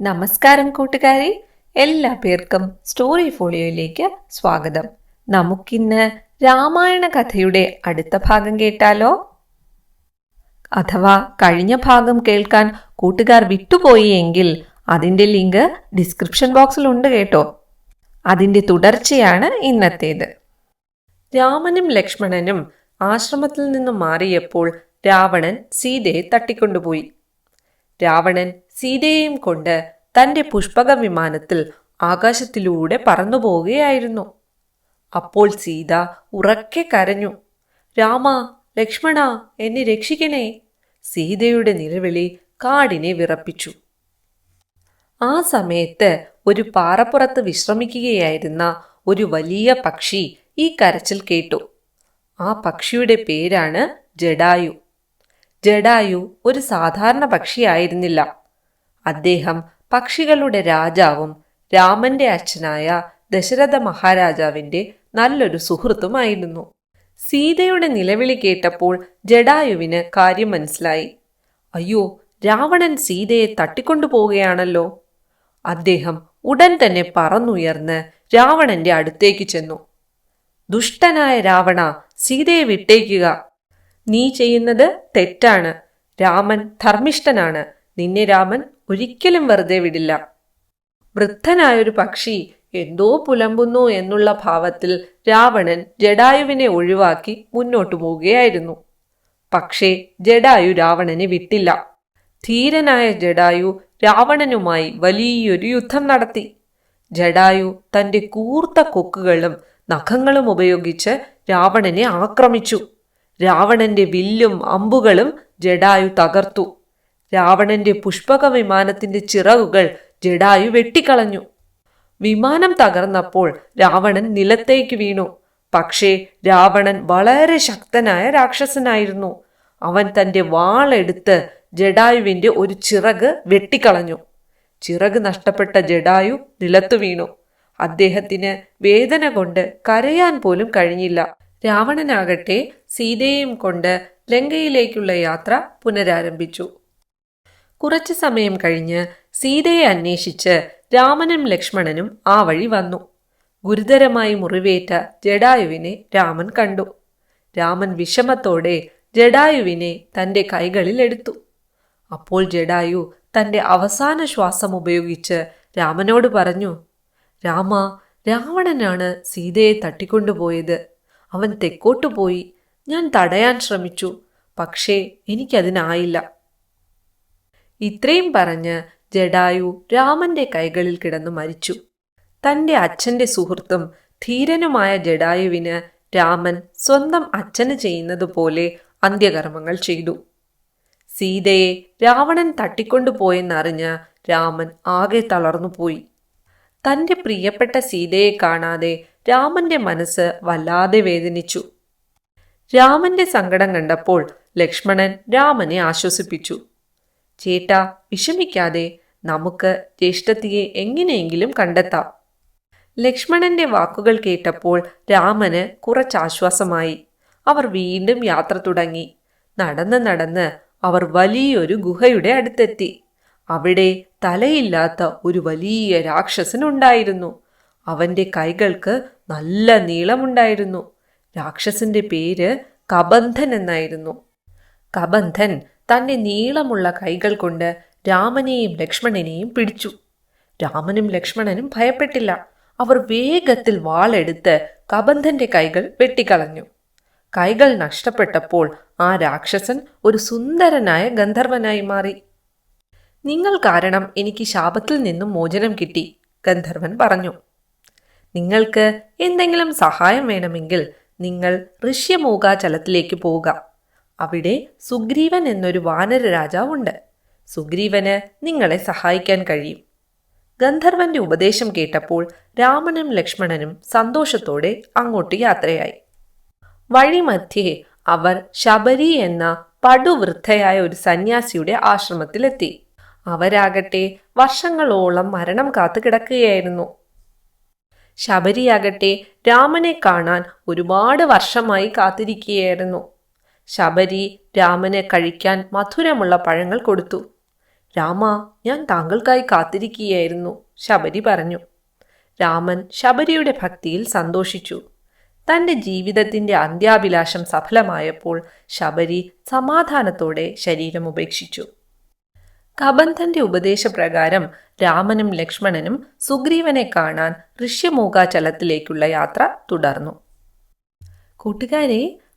നമസ്കാരം കൂട്ടുകാരെ. എല്ലാ പേർക്കും സ്റ്റോറി ഫോളിയോയിലേക്ക് സ്വാഗതം. നമുക്കിന്ന് രാമായണ കഥയുടെ അടുത്ത ഭാഗം കേട്ടാലോ? അഥവാ കഴിഞ്ഞ ഭാഗം കേൾക്കാൻ കൂട്ടുകാർ വിട്ടുപോയി എങ്കിൽ അതിന്റെ ലിങ്ക് ഡിസ്ക്രിപ്ഷൻ ബോക്സിൽ ഉണ്ട് കേട്ടോ. അതിന്റെ തുടർച്ചയാണ് ഇന്നത്തേത്. രാമനും ലക്ഷ്മണനും ആശ്രമത്തിൽ നിന്ന് മാറിയപ്പോൾ രാവണൻ സീതയെ തട്ടിക്കൊണ്ടുപോയി. രാവണൻ സീതയെയും കൊണ്ട് തന്റെ പുഷ്പക വിമാനത്തിൽ ആകാശത്തിലൂടെ പറന്നു പോവുകയായിരുന്നു അപ്പോൾ സീത ഉറക്കെ കരഞ്ഞു. രാമ ലക്ഷ്മണ എന്നെ രക്ഷിക്കണേ സീതയുടെ നിലവിളി കാടിനെ വിറപ്പിച്ചു. ആ സമയത്ത് ഒരു പാറപ്പുറത്ത് വിശ്രമിക്കുകയായിരുന്ന ഒരു വലിയ പക്ഷി ഈ കരച്ചിൽ കേട്ടു. ആ പക്ഷിയുടെ പേരാണ് ജഡായു. ജഡായു ഒരു സാധാരണ പക്ഷിയായിരുന്നില്ല. അദ്ദേഹം പക്ഷികളുടെ രാജാവും രാമന്റെ അച്ഛനായ ദശരഥ മഹാരാജാവിന്റെ നല്ലൊരു സുഹൃത്തുമായിരുന്നു. സീതയുടെ നിലവിളി കേട്ടപ്പോൾ ജഡായുവിന് കാര്യം മനസ്സിലായി. അയ്യോ രാവണൻ സീതയെ തട്ടിക്കൊണ്ടുപോവുകയാണല്ലോ അദ്ദേഹം ഉടൻ തന്നെ പറന്നുയർന്ന് രാവണന്റെ അടുത്തേക്ക് ചെന്നു. ദുഷ്ടനായ രാവണ സീതയെ വിട്ടേക്കുക. നീ ചെയ്യുന്നത് തെറ്റാണ്. രാമൻ ധർമ്മിഷ്ഠനാണ്. നിന്നെ രാമൻ ഒരിക്കലും വെറുതെ വിടില്ല. വൃദ്ധനായൊരു പക്ഷി എന്തോ പുലമ്പുന്നു എന്നുള്ള ഭാവത്തിൽ രാവണൻ ജഡായുവിനെ ഒഴിവാക്കി മുന്നോട്ടു പോവുകയായിരുന്നു. പക്ഷേ ജഡായു രാവണനെ വിട്ടില്ല. ധീരനായ ജഡായു രാവണനുമായി വലിയൊരു യുദ്ധം നടത്തി. ജഡായു തന്റെ കൂർത്ത കൊക്കുകളും നഖങ്ങളും ഉപയോഗിച്ച് രാവണനെ ആക്രമിച്ചു. രാവണന്റെ വില്ലും അമ്പുകളും ജഡായു തകർത്തു. രാവണന്റെ പുഷ്പക വിമാനത്തിന്റെ ചിറകുകൾ ജഡായു വെട്ടിക്കളഞ്ഞു. വിമാനം തകർന്നപ്പോൾ രാവണൻ നിലത്തേക്ക് വീണു. പക്ഷേ രാവണൻ വളരെ ശക്തനായ രാക്ഷസനായിരുന്നു. അവൻ തന്റെ വാളെടുത്ത് ജഡായുവിന്റെ ഒരു ചിറക് വെട്ടിക്കളഞ്ഞു. ചിറക് നഷ്ടപ്പെട്ട ജഡായു നിലത്തു വീണു. അദ്ദേഹത്തിന് വേദന കൊണ്ട് കരയാൻ പോലും കഴിഞ്ഞില്ല. രാവണനാകട്ടെ സീതയെയും കൊണ്ട് ലങ്കയിലേക്കുള്ള യാത്ര പുനരാരംഭിച്ചു. കുറച്ചു സമയം കഴിഞ്ഞ് സീതയെ അന്വേഷിച്ച് രാമനും ലക്ഷ്മണനും ആ വഴി വന്നു. ഗുരുതരമായി മുറിവേറ്റ ജഡായുവിനെ രാമൻ കണ്ടു. രാമൻ വിഷമത്തോടെ ജഡായുവിനെ തന്റെ കൈകളിൽ എടുത്തു. അപ്പോൾ ജഡായു തന്റെ അവസാന ശ്വാസം ഉപയോഗിച്ച് രാമനോട് പറഞ്ഞു രാമ രാവണനാണ് സീതയെ തട്ടിക്കൊണ്ടുപോയത്. അവൻ തെക്കോട്ടു പോയി. ഞാൻ തടയാൻ ശ്രമിച്ചു. പക്ഷേ എനിക്കതിനായില്ല. ഇത്രയും പറഞ്ഞ് ജഡായു രാമന്റെ കൈകളിൽ കിടന്നു മരിച്ചു. തന്റെ അച്ഛന്റെ സുഹൃത്തും ധീരനുമായ ജഡായുവിന് രാമൻ സ്വന്തം അച്ഛന് ചെയ്യുന്നതുപോലെ അന്ത്യകർമ്മങ്ങൾ ചെയ്തു. സീതയെ രാവണൻ തട്ടിക്കൊണ്ടുപോയെന്നറിഞ്ഞ് രാമൻ ആകെ തളർന്നുപോയി തന്റെ പ്രിയപ്പെട്ട സീതയെ കാണാതെ രാമന്റെ മനസ്സ് വല്ലാതെ വേദനിച്ചു. രാമന്റെ സങ്കടം കണ്ടപ്പോൾ ലക്ഷ്മണൻ രാമനെ ആശ്വസിപ്പിച്ചു. ചേട്ടാ വിഷമിക്കാതെ നമുക്ക് ജ്യേഷ്ഠത്തിയെ എങ്ങനെയെങ്കിലും കണ്ടെത്താം. ലക്ഷ്മണന്റെ വാക്കുകൾ കേട്ടപ്പോൾ രാമന് കുറച്ചാശ്വാസമായി. അവർ വീണ്ടും യാത്ര തുടങ്ങി. നടന്ന് നടന്ന് അവർ വലിയൊരു ഗുഹയുടെ അടുത്തെത്തി. അവിടെ തലയില്ലാത്ത ഒരു വലിയ രാക്ഷസൻ ഉണ്ടായിരുന്നു. അവന്റെ കൈകൾക്ക് നല്ല നീളമുണ്ടായിരുന്നു. രാക്ഷസന്റെ പേര് കബന്ധൻ എന്നായിരുന്നു. കബന്ധൻ തന്റെ നീളമുള്ള കൈകൾ കൊണ്ട് രാമനെയും ലക്ഷ്മണനെയും പിടിച്ചു. രാമനും ലക്ഷ്മണനും ഭയപ്പെട്ടില്ല. അവർ വേഗത്തിൽ വാളെടുത്ത് കബന്ധന്റെ കൈകൾ വെട്ടിക്കളഞ്ഞു. കൈകൾ നഷ്ടപ്പെട്ടപ്പോൾ ആ രാക്ഷസൻ ഒരു സുന്ദരനായ ഗന്ധർവനായി മാറി. നിങ്ങൾ കാരണം എനിക്ക് ശാപത്തിൽ നിന്നും മോചനം കിട്ടി ഗന്ധർവൻ പറഞ്ഞു. നിങ്ങൾക്ക് എന്തെങ്കിലും സഹായം വേണമെങ്കിൽ നിങ്ങൾ ഋഷ്യമൂകാചലത്തിലേക്ക് പോവുക. അവിടെ സുഗ്രീവൻ എന്നൊരു വാനര രാജാവുണ്ട് സുഗ്രീവന് നിങ്ങളെ സഹായിക്കാൻ കഴിയും. ഗന്ധർവന്റെ ഉപദേശം കേട്ടപ്പോൾ രാമനും ലക്ഷ്മണനും സന്തോഷത്തോടെ അങ്ങോട്ട് യാത്രയായി. വഴിമധ്യേ അവർ ശബരി എന്ന പടുവൃദ്ധയായ ഒരു സന്യാസിയുടെ ആശ്രമത്തിലെത്തി. അവരാകട്ടെ വർഷങ്ങളോളം മരണം കാത്തു കിടക്കുകയായിരുന്നു. ശബരിയാകട്ടെ രാമനെ കാണാൻ ഒരുപാട് വർഷമായി കാത്തിരിക്കുകയായിരുന്നു. ശബരി രാമനെ കഴിക്കാൻ മധുരമുള്ള പഴങ്ങൾ കൊടുത്തു. രാമ ഞാൻ താങ്കൾക്കായി കാത്തിരിക്കുകയായിരുന്നു ശബരി പറഞ്ഞു. രാമൻ ശബരിയുടെ ഭക്തിയിൽ സന്തോഷിച്ചു. തന്റെ ജീവിതത്തിന്റെ അന്ത്യാഭിലാഷം സഫലമായപ്പോൾ ശബരി സമാധാനത്തോടെ ശരീരം ഉപേക്ഷിച്ചു. കബന്ധന്റെ ഉപദേശപ്രകാരം രാമനും ലക്ഷ്മണനും സുഗ്രീവനെ കാണാൻ ഋഷ്യമൂകാചലത്തിലേക്കുള്ള യാത്ര തുടർന്നു. കൂട്ടുകാരെ